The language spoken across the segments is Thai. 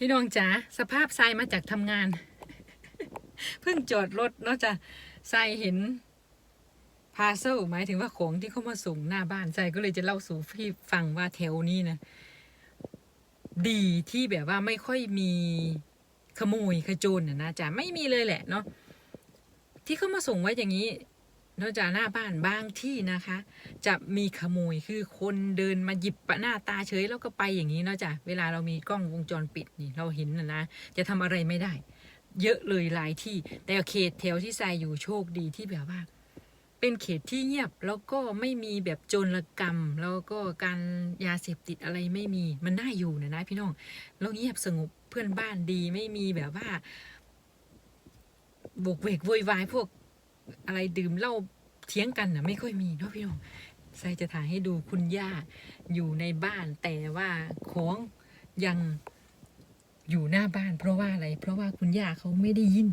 พี่น้องจ๋าสภาพทรายมาจากทำงาน เพิ่งจอดรถเนาะจ้ะทรายเห็นพาเซลหมายถึงว่าของที่เขามาส่งหน้าบ้านทรายก็เลยจะเล่าสู่พี่ฟังว่าแถวนี้นะดีที่แบบว่าไม่ค่อยมีขโมยขโจรนะนะจ๊ะไม่มีเลยแหละเนาะที่เขามาส่งไว้อย่างนี้ นอกจากหน้าบ้านบางที่นะคะ จะมีขโมยคือคนเดินมาหยิบปะหน้าตาเฉยแล้วก็ไปอย่างนี้นาะจ้ะเวลาเรามีกล้องวงจรปิดนี่เราเห็นนะนะจะทำอะไรไม่ได้ เยอะเลยหลายที่ แต่เขตแถวที่ทรายอยู่โชคดีที่แบบว่า เป็นเขตที่เงียบแล้วก็ไม่มีแบบโจรกรรม แล้วก็การยาเสพติดอะไรไม่มีมันน่าอยู่นะนะพี่น้องแล้วเงียบสงบเพื่อนบ้านดีไม่มีแบบว่าบกเวกโวยวายพวก อะไรดื่มเหล้าเถียงกันนะไม่ค่อยมีเนาะพี่น้องไซจะถ่ายให้ดูคุณย่าอยู่ในบ้าน แต่ว่าของยังอยู่หน้าบ้านเพราะว่าอะไร เพราะว่าคุณย่าเขาไม่ได้ยิน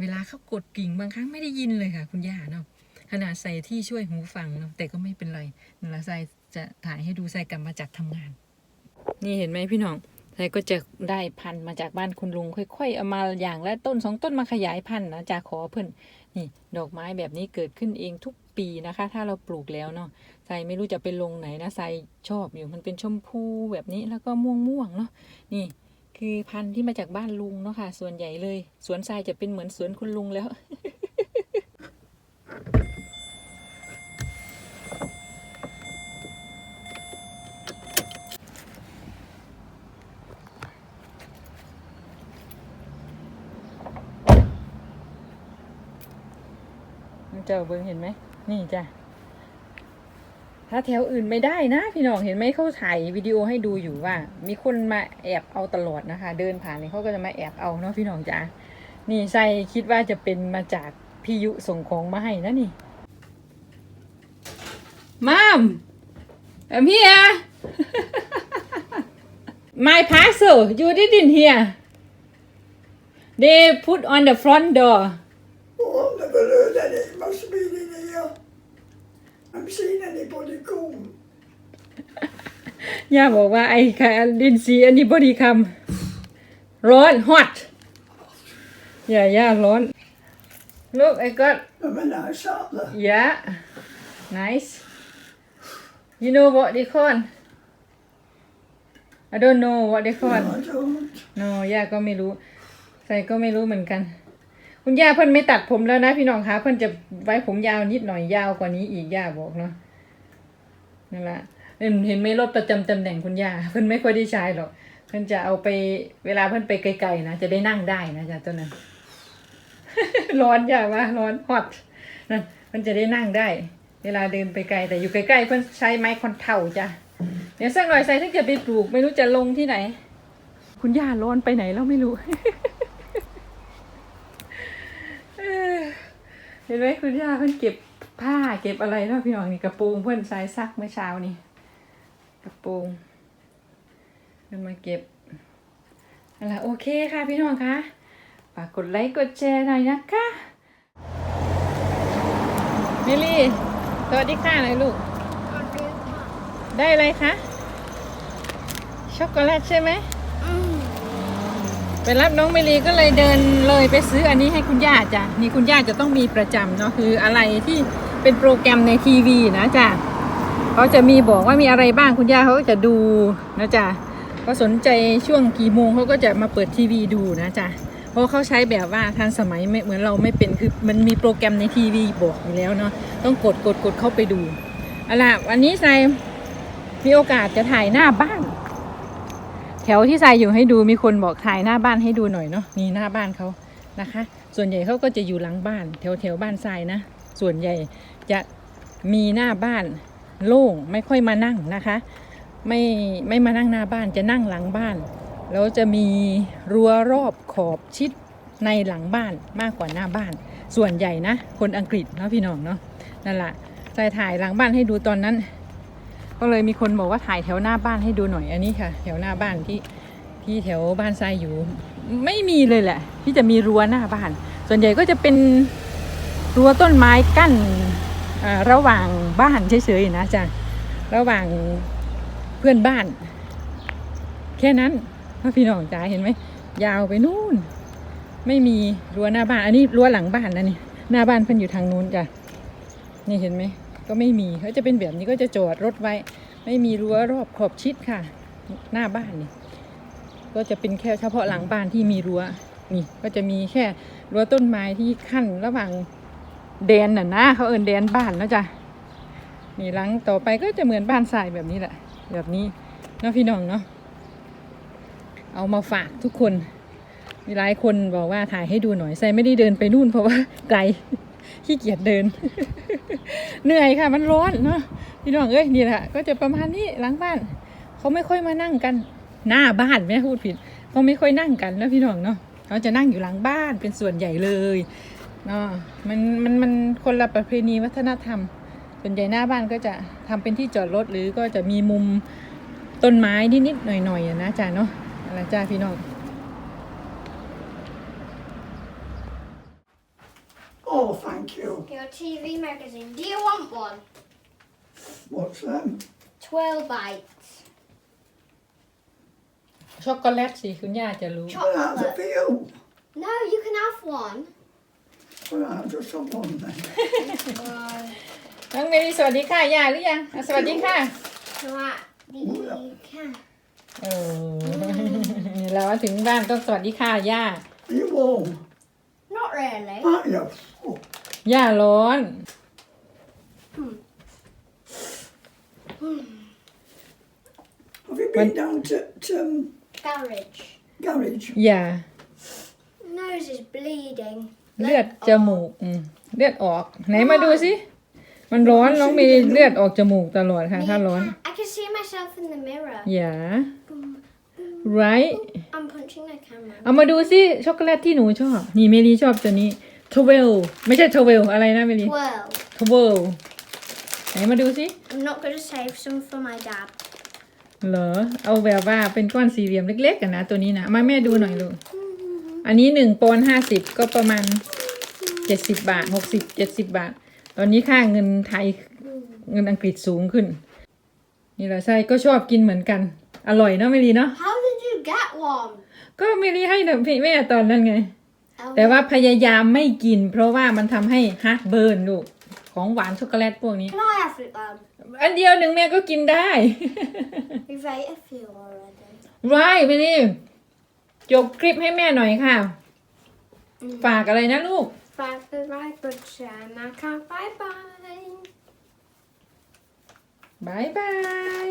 เวลาเขากดกิ่งบางครั้งไม่ได้ยินเลยค่ะ คุณย่าเนาะขนาดใส่ที่ช่วยหูฟังเนาะแต่ก็ไม่เป็นไรนั่นและใส่จะถ่ายให้ดูใส่กลับมาจากทำงาน นี่เห็นไหมพี่น้องใส่ก็จะได้พันธุ์มาจากบ้านคุณลุงค่อยๆเอามาอย่างละต้นสองต้นมาขยายพันธุ์นะจากขอเพื่อน นี่ดอกไม้แบบนี้เกิดขึ้นเองทุกปีนะคะ ถ้าเราปลูกแล้วเนาะใส่ไม่รู้จะไปลงไหนนะใส่ชอบอยู่มันเป็นชมพูแบบนี้แล้วก็ม่วงๆเนาะนี่คือพันธุ์ที่มาจากบ้านลุงเนาะค่ะ ส่วนใหญ่เลย สวนทรายจะเป็นเหมือนสวนคุณลุงแล้ว เจ้าเบิ้งเห็นไหม นี่จ้ะ ถ้าแถวอื่นไม่ได้นะ พี่น้องเห็นไหมเขาถ่ายวิดีโอให้ดูอยู่ว่า มีคนมาแอบเอาตลอดนะคะ เดินผ่านนี่เขาก็จะมาแอบเอาเนาะพี่น้องจ้ะนี่ใส่คิดว่าจะเป็นมาจากพี่ยุส่งของมาให้นะนี่มาม I'm here my parcel you didn't hear they put on the front door Oh, I've never heard any. It must have been in here. I haven't seen anybody come. ย่าบอกว่าไอ้ค่ะดินซีอันนี้บอดีคำร้อน hot อย่าย่าร้อน look I got I'm a nice out there. yeah nice you know what they call I don't know what they call No, I don't. no ย่าก็ไม่รู้ ใส่ก็ไม่รู้เหมือนกัน คุณย่าเพิ่นไม่ตัดผมแล้วนะพี่น้องคะเพิ่นจะไว้ผมยาวนิดหน่อยยาวกว่านี้อีกย่าบอกเนาะนั่นแหละเห็นไหมรถประจำตำแหน่งคุณย่าเพิ่นไม่ค่อยได้ใช้หรอกเพิ่นจะเอาไปเวลาเพิ่นไปไกลๆนะจะได้นั่งได้นะจ๊ะตัวนั้นร้อนย่าว่าร้อนฮอตนั่นเพิ่นจะได้นั่งได้ เวลาเดินไปไกลแต่อยู่ใกล้ๆเพิ่นใช้ไม้คอนเท่าจ้ะเดี๋ยวสักหน่อยใส่ถ้าจะไปปลูกไม่รู้จะลงที่ไหน คุณย่าร้อนไปไหนแล้วไม่รู้ เออ เห็นไหมคุณย่าเพิ่อนเก็บผ้าเก็บอะไรแล้วพี่น้องนี่กระโปรงเพิ่อนใส่ซักเมื่อเช้านี่กระโปรงเพิ่นมาเก็บอาล่ะโอเคค่ะพี่น้องคะฝากกดไลค์กดแชร์หน่อยนะคะมิลลี่สวัสดีค่ะหน่อยลูก ได้อะไรคะช็อกโกแลตใช่ไหม ไปรับน้องเมลีก็เลยเดินเลยไปซื้ออันนี้ให้คุณย่าจ้ะนี่คุณย่าจะต้องมีประจำเนาะคืออะไรที่เป็นโปรแกรมในทีวีนะจ้ะเขาจะมีบอกว่ามีอะไรบ้างคุณย่าเขาก็จะดูนะจ้ะก็สนใจช่วงกี่โมงเขาก็จะมาเปิดทีวีดูนะจ้ะเพราะเขาใช้แบบว่าทันสมัยไม่เหมือนเราไม่เป็นคือมันมีโปรแกรมในทีวีบอกอยู่แล้วเนาะต้องกดกดกดเข้าไปดูเอาล่ะวันนี้ใส่มีโอกาสจะถ่ายหน้าบ้าน แถวที่ทรายอยู่ให้ดูมีคนบอกถ่ายหน้าบ้านให้ดูหน่อยเนาะนี่หน้าบ้านเขานะคะ ส่วนใหญ่เขาก็จะอยู่หลังบ้าน แถวแถวบ้านทรายนะ ส่วนใหญ่จะมีหน้าบ้านโล่งไม่ค่อยมานั่งนะคะ ไม่ไม่มานั่งหน้าบ้านจะนั่งหลังบ้าน แล้วจะมีรั้วรอบขอบชิดในหลังบ้านมากกว่าหน้าบ้าน ส่วนใหญ่นะ คนอังกฤษเนาะพี่น้องเนาะนั่นแหละทรายถ่ายหลังบ้านให้ดูตอนนั้น ก็เลยมีคนบอกว่าถ่ายแถวหน้าบ้านให้ดูหน่อยอันนี้ค่ะ แถวหน้าบ้านที่ที่แถวบ้านทรายอยู่ ไม่มีเลยแหละ ที่จะมีรั้วหน้าบ้าน ส่วนใหญ่ก็จะเป็นรั้วต้นไม้กั้นอ่าระหว่างบ้านเฉยๆนะจ๊ะระหว่างเพื่อนบ้าน แค่นั้นพ่อพี่น้องจ๋าเห็นไหมยาวไปนู่น ไม่มีรั้วหน้าบ้าน อันนี้รั้วหลังบ้านนะนี่หน้าบ้านเพิ่นอยู่ทางนู้นจ้ะนี่เห็นไหม ก็ไม่มีเขาจะเป็นแบบนี้ก็จะจอดรถไว้ ไม่มีรั้วรอบขอบชิดค่ะ หน้าบ้านนี่ก็จะเป็นแค่เฉพาะหลังบ้านที่มีรั้วนี่ก็จะมีแค่รั้วต้นไม้ที่ขั้นระหว่างแดนน่ะนะเขาเอินแดนบ้านแล้วจ้ะนี่หลังต่อไปก็จะเหมือนบ้านทรายแบบนี้แหละ แบบนี้เนาะพี่น้องเนาะเอามาฝากทุกคนมีหลายคนบอกว่าถ่ายให้ดูหน่อยใส่ไม่ได้เดินไปนู่นเพราะว่าไกล ขี้เกียจเดิน เหนื่อยค่ะ มันร้อนเนาะพี่น้องเอ้ยนี่แหละก็จะประมาณนี้หลังบ้าน เขาไม่ค่อยมานั่งกันหน้าบ้านแม่พูดผิดเขาไม่ค่อยนั่งกันนะพี่น้องเนาะเขาจะนั่งอยู่หลังบ้านเป็นส่วนใหญ่เลยเนาะมันมันมันคนละประเพณีวัฒนธรรม ส่วนใหญ่หน้าบ้านก็จะทำเป็นที่จอดรถหรือก็จะมีมุมต้นไม้นิดๆหน่อยๆอะนะจ้าเนาะอะไรจ้าพี่น้อง Oh, thank you. Your TV magazine. Do you want one? What's them? Twelve bites. ช็อกโกแลตสิคุณย่าจะรู้ Well, that's for you. No, you can have one. Well, I'll just have one then. Uh, น้องเมลีสวัสดีค่ะย่าหรือยังอะสวัสดีค่ะ right. You can. เออเราถึงบ้านต้องสวัสดีค่ะย่า Are you warm? Not really. Aren't you? Oh, ย่าร้อน have you been down to, to um, Garage. garage? อย่า Nose is bleeding. เลือดจมูกอืมเลือดออก ไหนมาดูสิ มันร้อนน้องมีเลือดออกจมูกตลอดค่ะถ้าร้อน I can see myself in the mirror. อย่า right I'm punching the camera. เอามาดูสิช็อกโกแลตที่หนูชอบ นี่เมลีชอบตัวนี้ทเวลไม่ใช่ทเวลอะไรนะเมลี Well, ทเวลไหนมาดูสิ I'm not going to save some for my dad. เหรอ เอาแบบว่าเป็นก้อนสี่เหลี่ยมเล็กๆกันนะ ตัวนี้นะเอามาแม่ดูหน่อยลูก อันนี้หนึ่งปอนห้าสิบก็ประมาณเจ็ดสิบบาทหกสิบเจ็ดสิบบาท ตอนนี้ค่าเงินไทยเงินอังกฤษสูงขึ้น นี่แหละใช่ก็ชอบกินเหมือนกัน อร่อยเนาะเมลีเนาะ How did you get one? ก็เมลีให้นะพี่แม่ตอนนั้นไง Oh, แต่ว่าพยายามไม่กิน เพราะว่ามันทำให้ฮาร์ดเบิร์นลูกของหวานช็อกโกแลตพวกนี้ Can I have it then? อันเดียวหนึ่งแม่ก็กินได้ You've ate a few already. ไรไปนี่จบคลิปให้แม่หน่อยค่ะ ฝากอะไรนะลูก Five for my good and I can't bye bye. บายบาย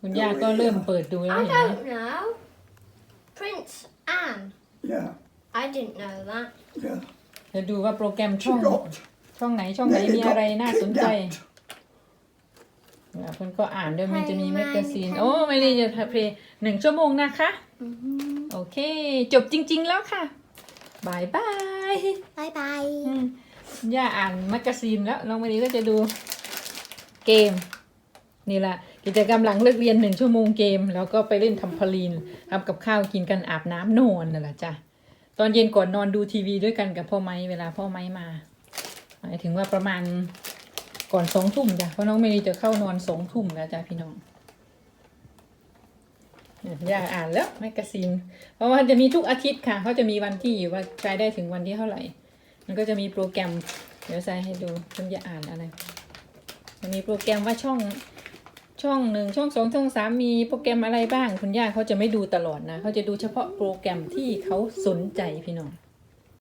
คุณย่าก็เริ่มเปิดดูแล้ว I เห็นไหม don't know. Prince Anne. Yeah, I didn't know that. yeah. จะดูว่าโปรแกรม She ช่อง got ช่องไหนช่องไหน nearly มีอะไร got น่าสนใจ kidnapped. อะคุณก็อ่านด้วยมันจะมี Hey, แมกกาซีน man, โอ้ไม่ได้จะเพลย์หนึ่งชั่วโมงนะคะ โอเค จบจริง ๆ แล้วค่ะบายบาย Bye bye. อืมย่าอ่านแมกกาซีนแล้ว น้องมารีก็จะดูเกม นี่แหละกิจกรรมหลังเลิกเรียนหนึ่งชั่วโมงเกม แล้วก็ไปเล่นทำพลีนทำกับข้าวกินกันอาบน้ำนอนนั่นแหละจ้ะตอนเย็นก่อนนอนดูทีวีด้วยกันกับพ่อไม้เวลาพ่อไม้มาหมายถึงว่าประมาณก่อนสองทุ่มจ้ะเพราะน้องเมรีจะเข้านอนสองทุ่มแล้วจ้ะพี่น้องเนี่ยย่าอ่านแล้วแมกกาซีน เพราะว่าจะมีทุกอาทิตย์ค่ะเขาจะมีวันที่ว่าใช้ได้ถึงวันที่เท่าไหร่ มันก็จะมีโปรแกรม เดี๋ยวใส่ให้ดูคุณจะอ่านอะไรจะมีโปรแกรมว่าช่อง ช่องหนึ่งช่องสองช่องสามมีโปรแกรมอะไรบ้าง คุณย่าเขาจะไม่ดูตลอดนะ เขาจะดูเฉพาะโปรแกรมที่เขาสนใจพี่น้อง